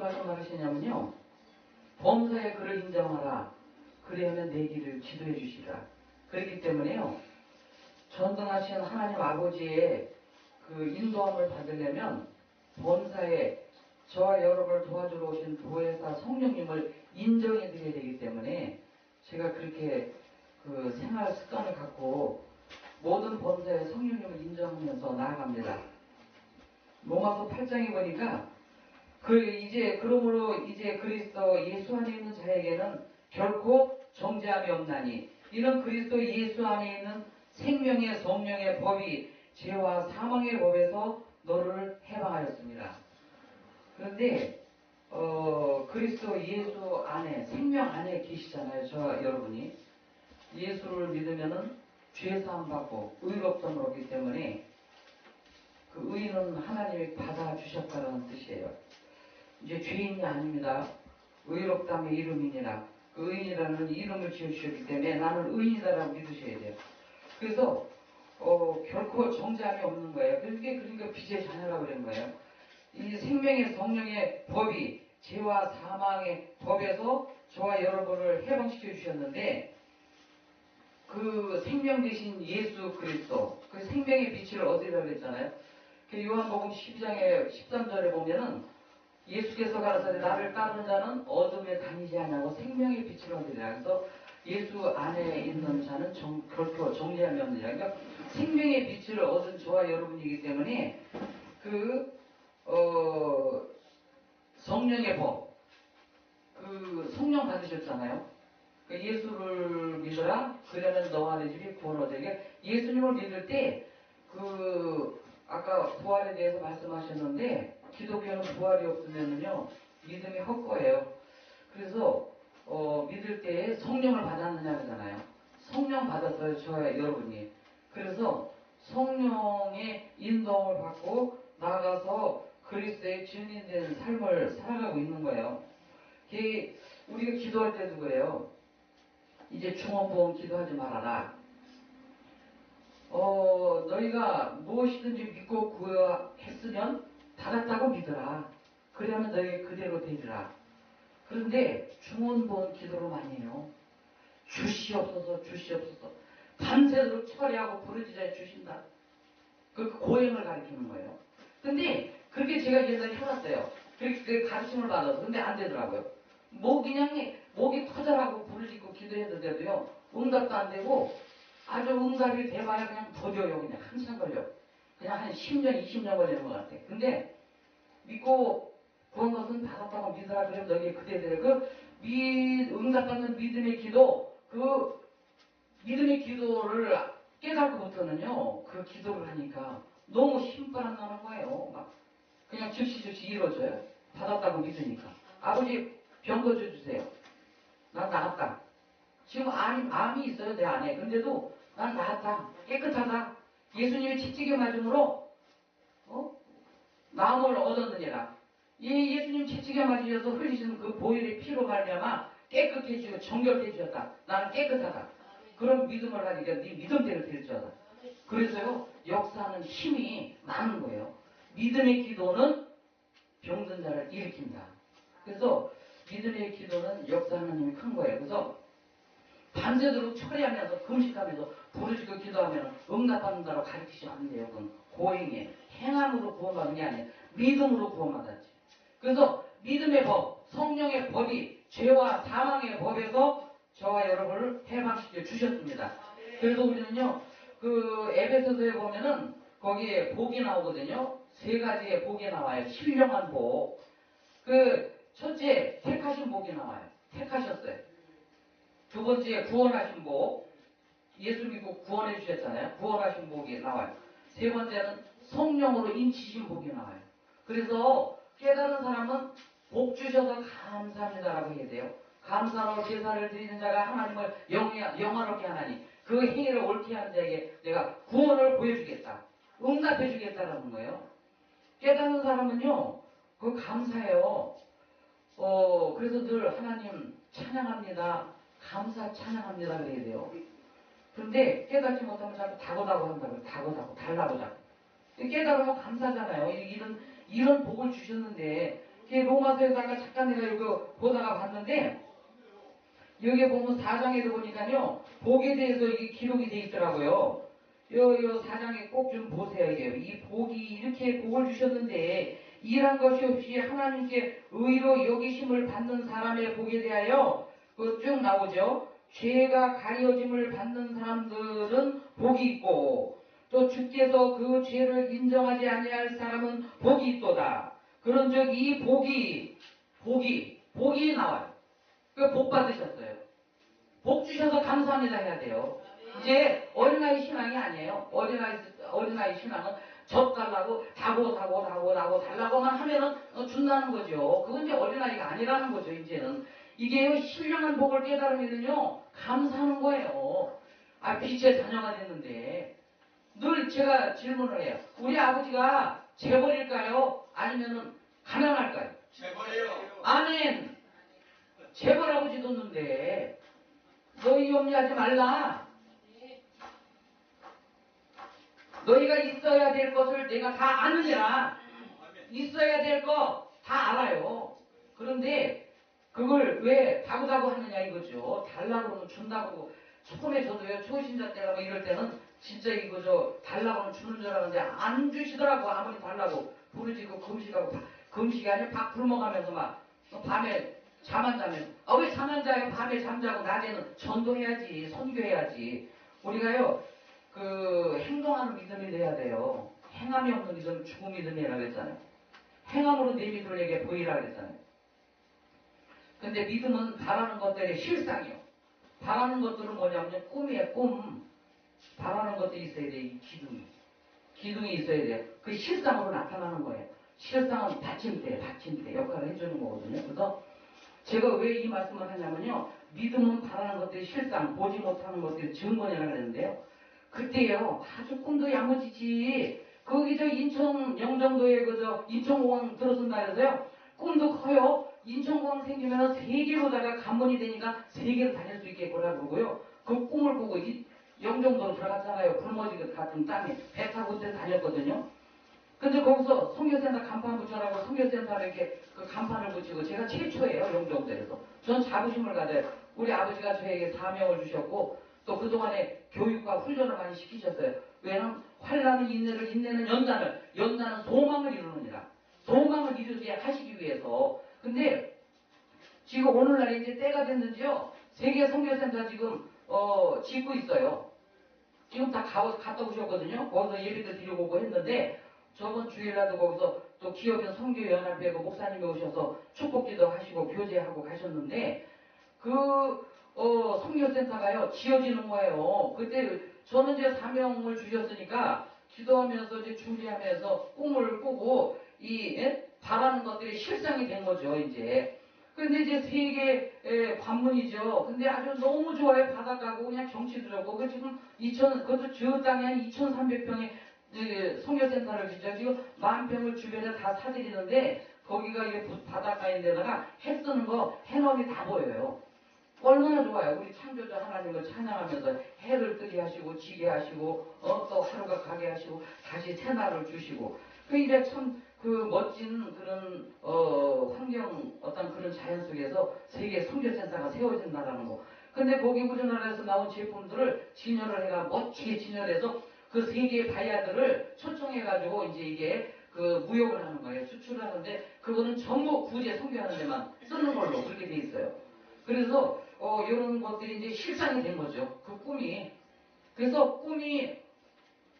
말씀을 하시냐면요. 범사에 그를 인정하라. 그래야면 내 길을 지도해 주시라. 그렇기 때문에요. 전능하신 하나님 아버지의 그 인도함을 받으려면 범사에 저와 여러분을 도와주러 오신 보혜사 성령님을 인정해 드려야 되기 때문에 제가 그렇게 그 생활 습관을 갖고 모든 범사에 성령님을 인정하면서 나아갑니다. 로마서 8장에 보니까 그 이제 그러므로 이제 그리스도 예수 안에 있는 자에게는 결코 정죄함이 없나니 이는 그리스도 예수 안에 있는 생명의 성령의 법이 죄와 사망의 법에서 너를 해방하였습니다. 그런데 어, 그리스도 예수 안에 생명 안에 계시잖아요. 저 여러분이 예수를 믿으면은 죄 사함 받고 의롭다을 얻기 때문에 그 의는 하나님이 받아 주셨다는 뜻이에요. 이제 죄인이 아닙니다. 의롭다의 이름이니라. 그 의인이라는 이름을 지어주셨기 때문에 나는 의인이다라고 믿으셔야 돼요. 그래서 어, 결코 정죄함이 없는 거예요. 그게 그러니까 빛의 자녀라고 그런 거예요. 이 생명의 성령의 법이 죄와 사망의 법에서 저와 여러분을 해방시켜 주셨는데 그 생명 대신 예수 그리스도 그 생명의 빛을 얻으려고 했잖아요. 그 요한복음 12장에 13절에 보면은 예수께서 가라사대 나를 따르는 자는 어둠에 다니지 않냐고 생명의 빛을 얻으리라. 그래서 예수 안에 있는 자는 정, 결코 정죄함이 없느니라. 그러니까 생명의 빛을 얻은 저와 여러분이기 때문에 그 어, 성령의 법, 그 성령 받으셨잖아요. 그 예수를 믿어라. 그러면 너와 내 집이 구원 얻으게. 예수님을 믿을 때 그 아까 부활에 대해서 말씀하셨는데 기독교는 부활이 없으면요 믿음이 헛거예요. 그래서 어, 믿을 때 성령을 받았느냐 그러잖아요. 성령 받았어요, 저 여러분이. 그래서 성령의 인도함을 받고 나가서 그리스도의 증인된 삶을 살아가고 있는 거예요. 우리가 기도할 때도 그래요. 이제 중원보험 기도하지 말아라. 어, 너희가 무엇이든지 믿고 구했으면 받았다고 믿어라. 그러면 너희 그대로 되리라. 그런데 중원보험 기도를 많이 해요. 주시옵소서, 주시옵소서. 밤새도록 처리하고 부르짖어 주신다. 그 고행을 가리키는 거예요. 근데 그렇게 제가 옛날에 해봤어요. 그렇게 그 가르침을 받아서. 근데 안 되더라고요. 뭐 그냥 목이 커져라고 부르짖고 기도했는데도요. 응답도 안 되고 아주 응답이 돼봐야 그냥 더뎌요. 그냥 한참 걸려. 그냥 한 10년, 20년 걸리는 것 같아. 근데 믿고 구한 것은 받았다고 믿으라 그러면 너희 그대들 그 미, 응답받는 믿음의 기도 그 믿음의 기도를 깨닫고부터는요 그 기도를 하니까 너무 안 나는 거예요. 막 그냥 즉시 즉시 이루어져요. 받았다고 믿으니까. 아버지 병 고쳐주세요. 난 나았다. 지금 암이, 암이 있어요 내 안에. 근데도 난 나았다. 깨끗하다. 예수님의 채찍에 맞음으로 어? 마음을 얻었느니라 이 예수님 채찍에 맞으셔서 흘리신 그 보혈의 피로 말미암아 깨끗해 지고 정결해지셨다. 나는 깨끗하다. 그런 믿음을 하니까 네 믿음대로 될 줄 알아. 그래서요 역사는 힘이 많은 거예요. 믿음의 기도는 병든 자를 일으킨다. 그래서 믿음의 기도는 역사하는 힘이 큰 거예요. 그래서 밤새도록 처리하면서 금식하면서 부르짖고 기도하면 응답받는다고 가르치시면 안 돼요. 그건 고행에 행함으로 구원받는 게 아니에요. 믿음으로 구원받았지. 그래서 믿음의 법, 성령의 법이 죄와 사망의 법에서 저와 여러분을 해방시켜 주셨습니다. 그래서 우리는요, 그 에베소서에 보면은 거기에 복이 나오거든요. 세 가지의 복이 나와요. 신령한 복. 그 첫째 택하신 복이 나와요. 택하셨어요. 두 번째 구원하신 복. 예수 믿고 구원해 주셨잖아요. 구원하신 복이 나와요. 세 번째는 성령으로 인치신 복이 나와요. 그래서 깨달은 사람은 복 주셔서 감사합니다라고 해야 돼요. 감사로 제사를 드리는 자가 하나님을 영화롭게 하나니 그 행위를 옳게 하는 자에게 내가 구원을 보여주겠다. 응답해 주겠다라는 거예요. 깨닫는 사람은요, 그 감사해요. 어, 그래서 늘 하나님 찬양합니다. 감사 찬양합니다. 그래야 돼요. 근데 깨닫지 못하면 자꾸 다고다고 한다고 다고다고 달라고 자꾸. 깨달으면 감사잖아요. 이- 이런 이런 복을 주셨는데 로마서에다가 잠깐 내가 이거 보다가 봤는데 여기 보면 사장에도 보니까요 복에 대해서 이게 기록이 돼 있더라고요. 요, 요 사장에 꼭 좀 보세요. 이게 이 복이 이렇게 복을 주셨는데 일한 것이 없이 하나님께 의로 여기심을 받는 사람의 복에 대하여 그쭉 나오죠. 죄가 가려짐을 받는 사람들은 복이 있고 또 주께서 그 죄를 인정하지 아니할 사람은 복이 있도다. 그런즉 이 복이 복이 복이 나와요. 그복 받으셨어요. 복 주셔서 감사합니다 해야 돼요. 이제 어린아이 신앙이 아니에요. 어린아이 어린아이 신앙은 젖 달라고 다고 다고 다고 다고 달라고만 하면은 어, 준다는 거죠. 그건 이제 어린아이가 아니라는 거죠. 이제는 이게요 신령한 복을 깨달으면요 감사하는 거예요. 아 빛의 자녀가 됐는데 늘 제가 질문을 해요. 우리 아버지가 재벌일까요? 아니면은 가난할까요? 재벌이요. 아멘. 재벌 아버지 뒀는데 너희 염려하지 말라. 너희가 있어야 될 것을 내가 다 아느니라. 있어야 될 거 다 알아요. 그런데 그걸 왜 다구다구 하느냐 이거죠. 달라고 그러면 준다고 처음에 저도요. 초신자 때가 뭐 이럴 때는 진짜 이거 저 달라고 하면 주는 줄 알았는데 안 주시더라고. 아무리 달라고 부르지고 금식하고 바- 금식이 아니라 밥 굶어가면서 막 밤에 잠 안 자면. 아 왜 잠 안 자요? 밤에 잠자고 낮에는 전도해야지 선교해야지. 우리가요 그 행동하는 믿음이 돼야 돼요. 행함이 없는 믿음은 죽은 믿음이라 그랬잖아요. 행함으로 내 믿음을 내게 보이라 그랬잖아요 근데 믿음은 바라는 것들의 실상이요 바라는 것들은 뭐냐면 꿈이에요 꿈 바라는 것들이 있어야 돼 이 기둥이 기둥이 있어야 돼요 그 실상으로 나타나는 거예요 실상은 받침대 받침대 역할을 해주는 거거든요 그래서 제가 왜 이 말씀을 하냐면요. 믿음은 바라는 것들이 실상, 보지 못하는 것들이 증거냐라 그랬는데요. 그때요. 아주 꿈도 야무지지. 거기 저 인천 영종도에 그저 인천공항 들어선다 그래서요. 꿈도 커요. 인천공항 생기면 세계로다가 관문이 되니까 세계로 다닐 수 있게 뭐라 그러고요. 그 꿈을 꾸고 이 영종도로 들어갔잖아요. 불모지 같은 땅에 배 타고 그때 다녔거든요. 근데 거기서 성교센터 간판 붙여라고 성교센터를 이렇게 그 간판을 붙이고 제가 최초예요 영종도에서 전 자부심을 가져요 우리 아버지가 저에게 사명을 주셨고 또 그동안에 교육과 훈련을 많이 시키셨어요 왜냐면 환란은 인내를 인내는 연단을 연단은 소망을 이루느니라 소망을 이루게 하시기 위해서 근데 지금 오늘날 이제 때가 됐는지요 세계 성교센터 지금 어 짓고 있어요 지금 다 가, 갔다 오셨거든요 거기서 예배도 드리고 오고 했는데 저번 주일날도 거기서 또 기업인 성교연합회 그 목사님이 오셔서 축복기도 하시고 교제하고 가셨는데 그 어, 성교센터가요 지어지는 거예요. 그때 저는 이제 사명을 주셨으니까 기도하면서 이제 준비하면서 꿈을 꾸고 이 예? 바라는 것들이 실상이 된 거죠 이제. 근데 이제 세계 에, 관문이죠. 근데 아주 너무 좋아요. 바닷가고 그냥 경치도 좋고 그 지금 2천 그것도 저 땅에 한 2,300평의 그 성교센터를 진짜 지금 만 평을 주변에 다 사들이는데 거기가 이게 부- 바닷가인데다가 해 쓰는 거 해넘이 다 보여요. 얼마나 좋아요. 우리 창조주 하나님을 찬양하면서 해를 뜨게 하시고 지게 하시고 어, 또 하루가 가게 하시고 다시 새날을 주시고 그 이제 참 그 멋진 그런 어, 환경 어떤 그런 자연 속에서 세계 성교센터가 세워진다라는 거. 근데 거기 우리나라에서 나온 제품들을 진열을 해가 멋지게 진열해서 그 세계 바이아들을 초청해가지고 이제 이게 그 무역을 하는 거예요. 수출을 하는데 그거는 전부 구제 성교하는 데만 쓰는 걸로 그렇게 돼 있어요. 그래서 어 이런 것들이 이제 실상이 된 거죠. 그 꿈이. 그래서 꿈이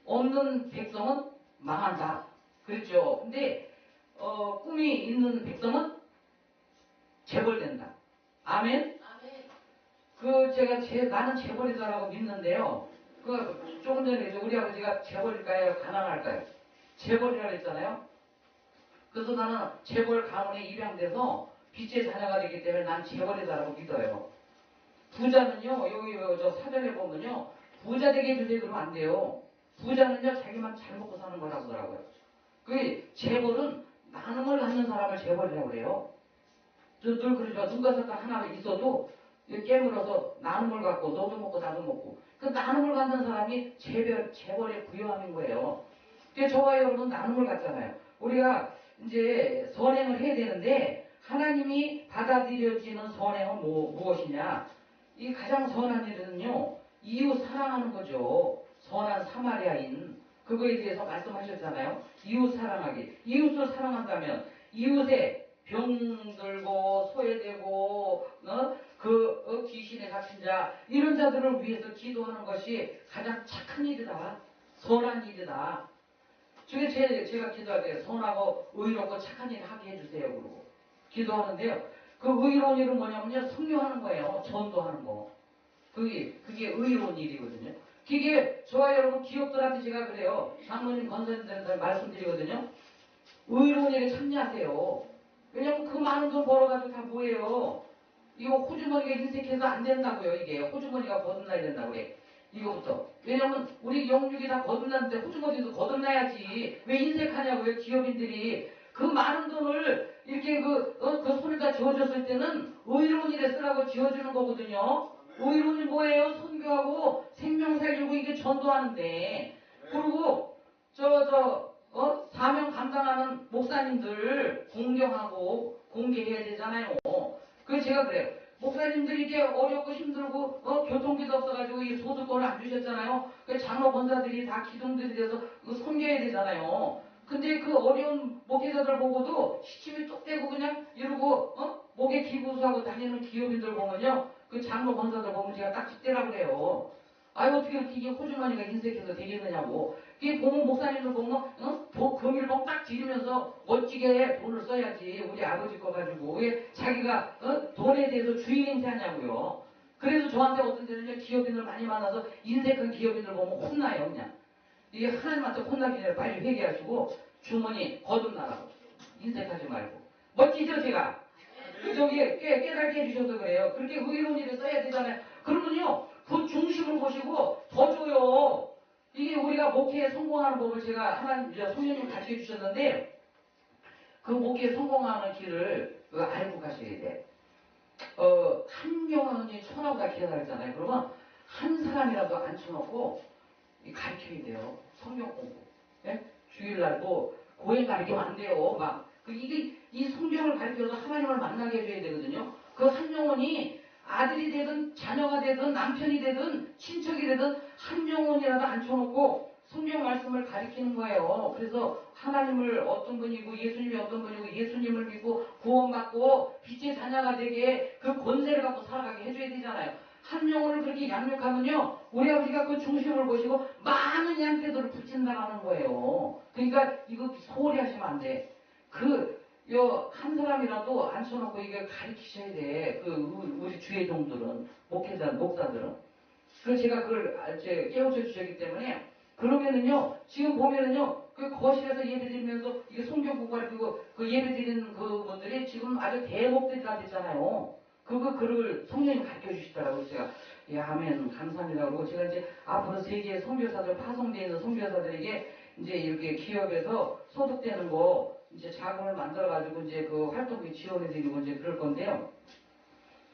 없는 백성은 망한다. 그렇죠. 근데 어 꿈이 있는 백성은 재벌된다. 아멘. 그 제가 제 나는 재벌이다라고 믿는데요. 그 조금 전에 우리 아버지가 재벌일까요? 가난할까요? 재벌이라고 했잖아요. 그래서 나는 재벌 가문에 입양돼서 빛의 자녀가 되기 때문에 난 재벌이다라고 믿어요. 부자는요, 여기 저 사전에 보면요, 부자 되게 해주세요 그러면 안 돼요. 부자는요, 자기만 잘 먹고 사는 거라고 하더라고요. 그 재벌은 나눔을 갖는 사람을 재벌이라고 그래요. 저늘 그러죠. 눈과 색깔 하나 있어도 깨물어서 나눔을 갖고 너도 먹고 나도 먹고 그 나눔을 갖는 사람이 재벌, 재벌의 부여함인 거예요. 그 저와 여러분 나눔을 갖잖아요. 우리가 이제 선행을 해야 되는데 하나님이 받아들여지는 선행은 뭐, 무엇이냐? 이 가장 선한 일은요, 이웃 사랑하는 거죠. 선한 사마리아인. 그거에 대해서 말씀하셨잖아요. 이웃 사랑하기. 이웃을 사랑한다면, 이웃의 병들고, 소외되고, 어? 그, 어, 귀신에 갇힌 자, 이런 자들을 위해서 기도하는 것이 가장 착한 일이다. 선한 일이다. 저게 제, 제가 기도할 때 선하고 의롭고 착한 일 하게 해주세요. 그러고. 기도하는데요. 그 의로운 일은 뭐냐면요. 성령하는 거예요. 전도하는 거. 그게, 그게 의로운 일이거든요. 그게 저와 여러분 기업들한테 제가 그래요. 장모님 권사님들한테 말씀드리거든요. 의로운 일에 참여하세요. 왜냐면 그 많은 돈 벌어가지고 다 뭐예요. 이거 호주머니가 인색해서 안 된다고요. 이게 호주머니가 거듭나야 된다고 그래. 이거부터. 왜냐면 우리 영육이 다 거듭났는데 호주머니도 거듭나야지. 왜 인색하냐고요. 기업인들이. 그 많은 돈을 이렇게 그, 어, 그 손에다 쥐어줬을 때는 의로운 일에 쓰라고 쥐어주는 거거든요. 의로운 일 뭐예요? 선교하고 생명 살리고 이게 전도하는데. 그리고 저, 저, 어, 사명 감당하는 목사님들 공경하고 공개해야 되잖아요. 그래서 제가 그래요. 목사님들이 이게 어렵고 힘들고, 어, 교통비도 없어가지고 이 소득권을 안 주셨잖아요. 그 장로 권사들이 다 기둥들이 돼서 그 섬겨야 되잖아요. 근데 그 어려운 목회자들 보고도 시침이 뚝 떼고 그냥 이러고, 어? 목에 기부수하고 다니는 기업인들 보면요. 그 장로 권사들 보면 제가 딱 집대라고 그래요. 아유, 어떻게 이게 호주머니가 인색해서 되겠느냐고. 그게 보면 목사님들 보면, 어? 도, 금일봉 딱 지르면서 멋지게 돈을 써야지. 우리 아버지 거 가지고. 왜 자기가, 어? 돈에 대해서 주인 행세하냐고요. 그래서 저한테 어떤 데는요, 기업인들 많이 만나서 인색한 기업인들 보면 혼나요, 그냥. 이게 하나님한테 혼나기 전에 빨리 회개하시고, 주머니 거듭나라고. 인색하지 말고. 멋지죠, 제가? 그 저기 깨, 깨닫게 해주셔서 그래요. 그렇게 일을 써야 되잖아요. 그러면요, 그 중심을 보시고 더 줘요. 이게 우리가 목회에 성공하는 법을 제가 하나님, 성령님 가르쳐 주셨는데, 그 목회에 성공하는 길을 그 알고 가셔야 돼. 어, 한 명이 천하보다 기다렸잖아요. 그러면 한 사람이라도 앉혀놓고 이 가르쳐야 돼요. 성경 공부. 예? 주일날도 고행 가르치면 안 돼요. 막. 그 이게 이 성경을 가르쳐서 하나님을 만나게 해줘야 되거든요. 그 한 영혼이 아들이 되든 자녀가 되든 남편이 되든 친척이 되든 한 영혼이라도 앉혀놓고 성경 말씀을 가리키는 거예요. 그래서 하나님을 어떤 분이고 예수님이 어떤 분이고 예수님을 믿고 구원받고 빛의 자녀가 되게 그 권세를 갖고 살아가게 해줘야 되잖아요. 한 영혼을 그렇게 양육하면요, 우리 아버지가 그 중심을 보시고 많은 양떼들을 붙인다라는 거예요. 그러니까 이거 소홀히 하시면 안 돼. 그, 요, 한 사람이라도 앉혀놓고 이걸 가르치셔야 돼. 그, 우리, 주의 종들은, 목회자, 목사들은. 그래서 제가 그걸 아, 이제 깨우쳐 주셨기 때문에, 그러면은요, 지금 보면은요, 그 거실에서 예배 드리면서 이게 성경 공부 가르치고 그 예배 드리는 그 분들이 지금 아주 대목들이 다 됐잖아요. 그거, 그걸 성령님 가르쳐 주시더라고요. 제가, 예, 아멘, 감사합니다. 그리고 제가 이제 앞으로 세계 선교사들, 파송되어 있는 선교사들에게 이제 이렇게 기업에서 소득되는 거 이제 자금을 만들어 가지고 이제 그 활동비 지원해드리고 이제 그럴 건데요.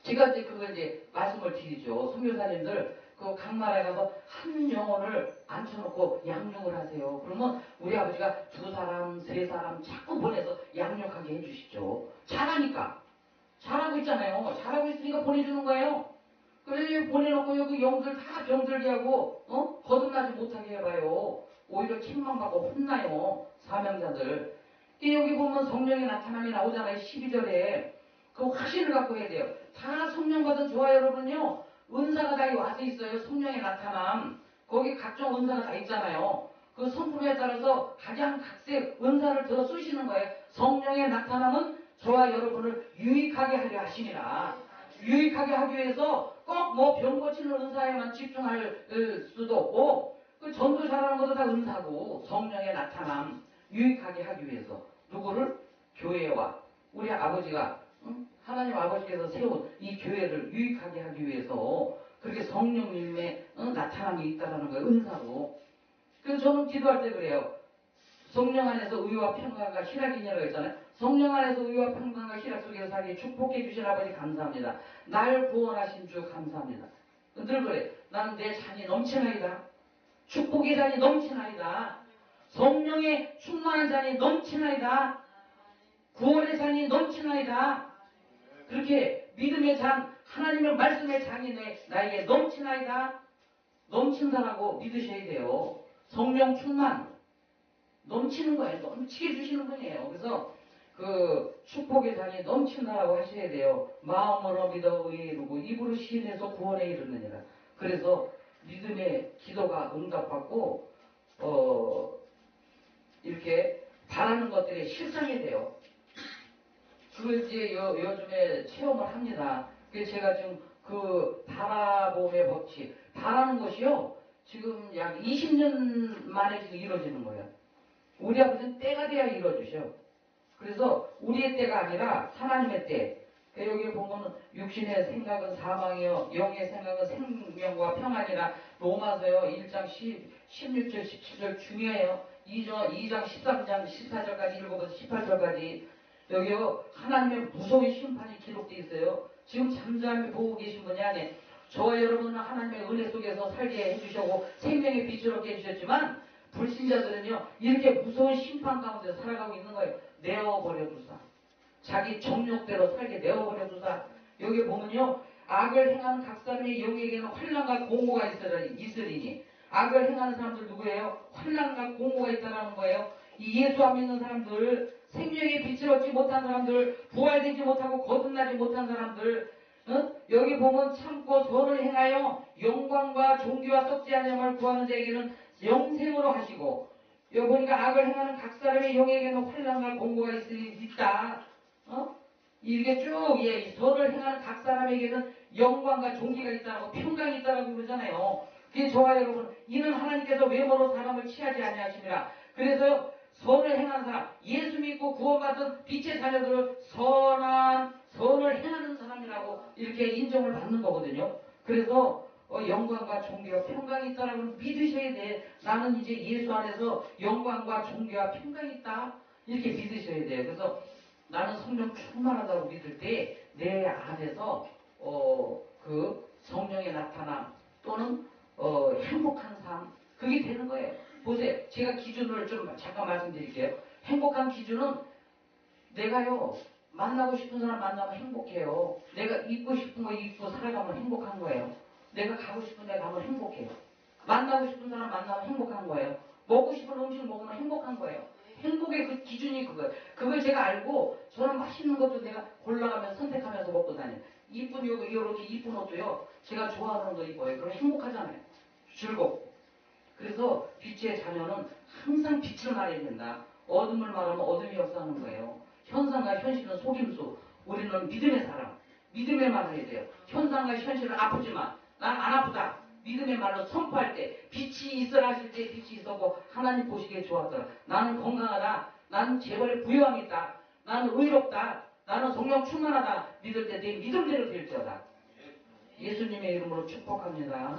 제가 이제 그거 이제 말씀을 드리죠. 선교사님들 그각 나라에 가서 한 영혼을 앉혀놓고 양육을 하세요. 그러면 우리 아버지가 두 사람, 세 사람 자꾸 보내서 양육하게 해주시죠. 잘하니까. 잘하고 있잖아요. 잘하고 있으니까 보내주는 거예요. 그래 보내놓고 여기 영들 다 병들게 하고 어 거듭나지 못하게 해봐요. 오히려 책망받고 혼나요. 사명자들. 이 여기 보면 성령의 나타남이 나오잖아요. 12절에. 그 확신을 갖고 해야 돼요. 다 성령 받은 저와 여러분은요. 은사가 다 와서 있어요. 성령의 나타남. 거기 각종 은사가 다 있잖아요. 그 성품에 따라서 가장 각색 은사를 더 쓰시는 거예요. 성령의 나타남은 저와 여러분을 유익하게 하려 하심이라. 유익하게 하기 위해서 꼭 뭐 병 고치는 은사에만 집중할 어, 수도 없고 그 전도 잘하는 것도 다 은사고 성령의 나타남 유익하게 하기 위해서 누구를 교회와 우리 아버지가 응? 하나님 아버지께서 세운 이 교회를 유익하게 하기 위해서 그렇게 성령님의 어, 나타남이 있다라는 거예요 은사로 그래서 저는 기도할 때 그래요 성령 안에서 의와 평강과 희락이냐고 했잖아요. 성령 안에서 의와 평강과 희락 속에서 살기 축복해 주신 아버지 감사합니다. 날 구원하신 주 감사합니다. 늘 그래. 나는 내 잔이 넘치나이다. 축복의 잔이 넘치나이다. 성령의 충만한 잔이 넘치나이다. 구원의 잔이 넘치나이다. 그렇게 믿음의 잔, 하나님의 말씀의 잔이 내, 나에게 넘치나이다. 넘친다라고 믿으셔야 돼요. 성령 충만. 넘치는 거예요. 넘치게 주시는 분이에요. 그래서 그 축복의 잔이 넘친다라고 하셔야 돼요. 마음으로 믿어 의이루고 입으로 시인해서 구원에 이르느니라. 그래서 믿음의 기도가 응답받고 어 이렇게 바라는 것들이 실상이 돼요. 그걸 이제 요, 요즘에 체험을 합니다. 그래서 제가 지금 그 바라봄의 법칙, 바라는 것이요, 지금 약 20년 만에 지금 이루어지는 거예요. 우리 아버지는 때가 돼야 이루어주셔. 그래서 우리의 때가 아니라 하나님의 때. 그 여기 보면 육신의 생각은 사망이요, 영의 생각은 생명과 평안이라 로마서요 1장 10, 16절, 17절 중요해요. 2장, 2장 13장 14절까지 읽어보세요. 18절까지. 여기요 하나님의 무서운 심판이 기록되어 있어요. 지금 잠잠히 보고 계신 분이 안에 저와 여러분은 하나님의 은혜 속에서 살게 해주셨고 생명의 빛을 얻게 해주셨지만 불신자들은요 이렇게 무서운 심판 가운데 살아가고 있는 거예요. 내어버려 두사. 자기 정욕대로 살게 내어버려 두사. 여기 보면요 악을 행하는 각 사람의 영에게는 환란과 공고가 있으리니 악을 행하는 사람들 누구예요? 환란과 공고가 있다라는 거예요. 이 예수 안 믿는 사람들, 생명의 빛을 얻지 못한 사람들, 부활되지 못하고 거듭나지 못한 사람들, 어? 여기 보면 참고 선을 행하여 영광과 종교와 썩지 않음을 구하는 자에게는 영생으로 하시고 여기 보니까 악을 행하는 각 사람의 영에게는 환란과 공고가 있, 있다. 어? 이게 쭉 예, 이 선을 행하는 각 사람에게는 영광과 종기가 있다고 평강이 있다고 그러잖아요. 그게 저와 여러분 이는 하나님께서 외모로 사람을 취하지 아니하심이라. 그래서 선을 행하는 사람, 예수 믿고 구원받은 빛의 자녀들을 선한 선을 행하는 사람이라고 이렇게 인정을 받는 거거든요. 그래서 어, 영광과 종교와 평강이 있다라고 믿으셔야 돼. 나는 이제 예수 안에서 영광과 종교와 평강이 있다. 이렇게 믿으셔야 돼요. 그래서 나는 성령 충만하다고 믿을 때 내 안에서 어, 그 성령의 나타남 또는 어, 행복한 삶 그게 되는 거예요. 보세요. 제가 기준을 좀 잠깐 말씀드릴게요. 행복한 기준은 내가요 만나고 싶은 사람 만나면 행복해요. 내가 입고 싶은 거 입고 살아가면 행복한 거예요. 내가 가고 싶은 데 가면 행복해요. 만나고 싶은 사람 만나면 행복한 거예요. 먹고 싶은 음식 먹으면 행복한 거예요. 행복의 그 기준이 그거예요. 그걸 제가 알고 저는 맛있는 것도 내가 골라가면서 선택하면서 먹고 다녀요. 이쁜 요 이렇게 이쁜 옷도요. 제가 좋아하는 거 입어요. 그럼 행복하잖아요. 즐겁고. 그래서 빛의 자녀는 항상 빛을 말해야 된다. 어둠을 말하면 어둠이 역사하는 거예요. 현상과 현실은 속임수. 우리는 믿음의 사람. 믿음의 말을 해야 돼요. 현상과 현실은 아프지만 난 안 아프다. 믿음의 말로 선포할 때 빛이 있으라 하실 때 빛이 있었고 하나님 보시기에 좋았더라. 나는 건강하다. 나는 재벌에 부유함이 있다. 나는 의롭다. 나는 성령 충만하다. 믿을 때 내 믿음대로 될지어다. 예수님의 이름으로 축복합니다.